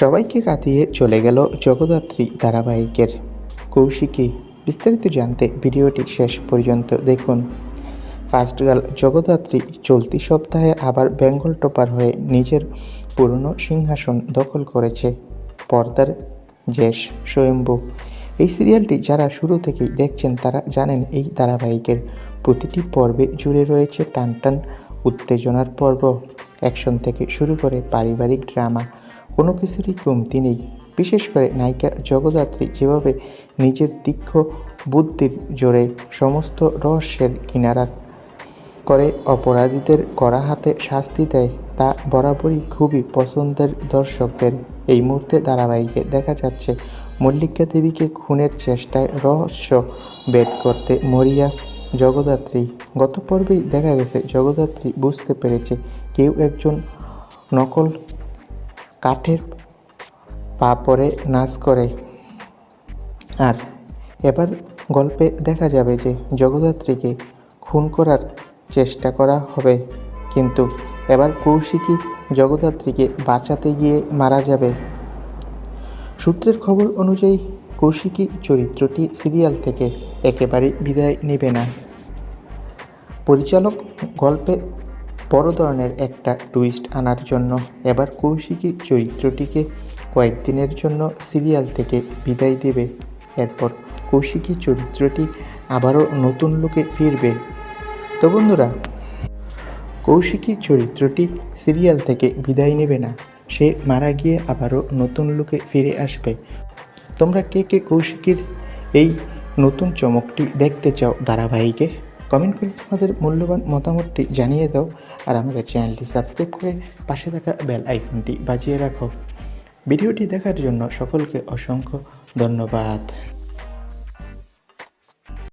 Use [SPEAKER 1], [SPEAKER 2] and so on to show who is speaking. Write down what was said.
[SPEAKER 1] সবাইকে কাটিয়ে চলে গেল জগদ্ধাত্রী ধারাবাহিকের। কৌশিকী, বিস্তারিত জানতে ভিডিওটি শেষ পর্যন্ত দেখুন। ফার্স্ট গার্ল জগদ্ধাত্রী চলতি সপ্তাহে আবার বেঙ্গল টপার হয়ে নিজের পুরনো সিংহাসন দখল করেছে। পর্দার জেশ স্বয়ম্ভু। এই সিরিয়ালটি যারা শুরু থেকেই দেখছেন, তারা জানেন এই ধারাবাহিকের প্রতিটি পর্বে জুড়ে রয়েছে টান টান উত্তেজনার পর্ব। অ্যাকশন থেকে শুরু করে পারিবারিক ড্রামা কোনো কিছুরই কমতি নেই। বিশেষ করে নায়িকা জগদ্ধাত্রী যেভাবে নিজের তীক্ষ্ণ বুদ্ধির জোরে সমস্ত রহস্যের কিনারা করে অপরাধীদের কড়া হাতে শাস্তি দেয়, তা বরাবরই খুবই পছন্দের দর্শকদের। এই মুহূর্তে ধারাবাহিকে দেখা যাচ্ছে, মল্লিকা দেবীকে খুনের চেষ্টায় রহস্য বেদ করতে মরিয়া জগদ্ধাত্রী গত পর্বেই দেখা গেছে জগদ্ধাত্রী বুঝতে পেরেছে, কেউ একজন নকল কাঠের পা পরে নাচ করে। আর এবার গল্পে দেখা যাবে যে জগদ্ধাত্রীকে খুন করার চেষ্টা করা হবে, কিন্তু এবার কৌশিকী জগদ্ধাত্রীকে বাঁচাতে গিয়ে মারা যাবে। সূত্রের খবর অনুযায়ী কৌশিকী চরিত্রটি সিরিয়াল থেকে একেবারে বিদায় নেবে না। পরিচালক গল্পে বড় ধরনের একটা টুইস্ট আনার জন্য এবার কৌশিকী চরিত্রটিকে কয়েকদিনের জন্য সিরিয়াল থেকে বিদায় দেবে। এরপর কৌশিকী চরিত্রটি আবারও নতুন লোকে ফিরবে। তো বন্ধুরা, কৌশিকী চরিত্রটি সিরিয়াল থেকে বিদায় নেবে না। সে মারা গিয়ে আবারও নতুন লোকে ফিরে আসবে। তোমরা কে কে কৌশিকীর এই নতুন চমকটি দেখতে চাও ধারাবাহিকে? কমেন্ট করে তোমাদের মূল্যবান মতামতটি জানিয়ে দাও আর আমাদের চ্যানেলটি সাবস্ক্রাইব করে পাশে থাকা বেল আইকনটি বাজিয়ে রাখো। ভিডিওটি দেখার জন্য সকলকে অসংখ্য ধন্যবাদ।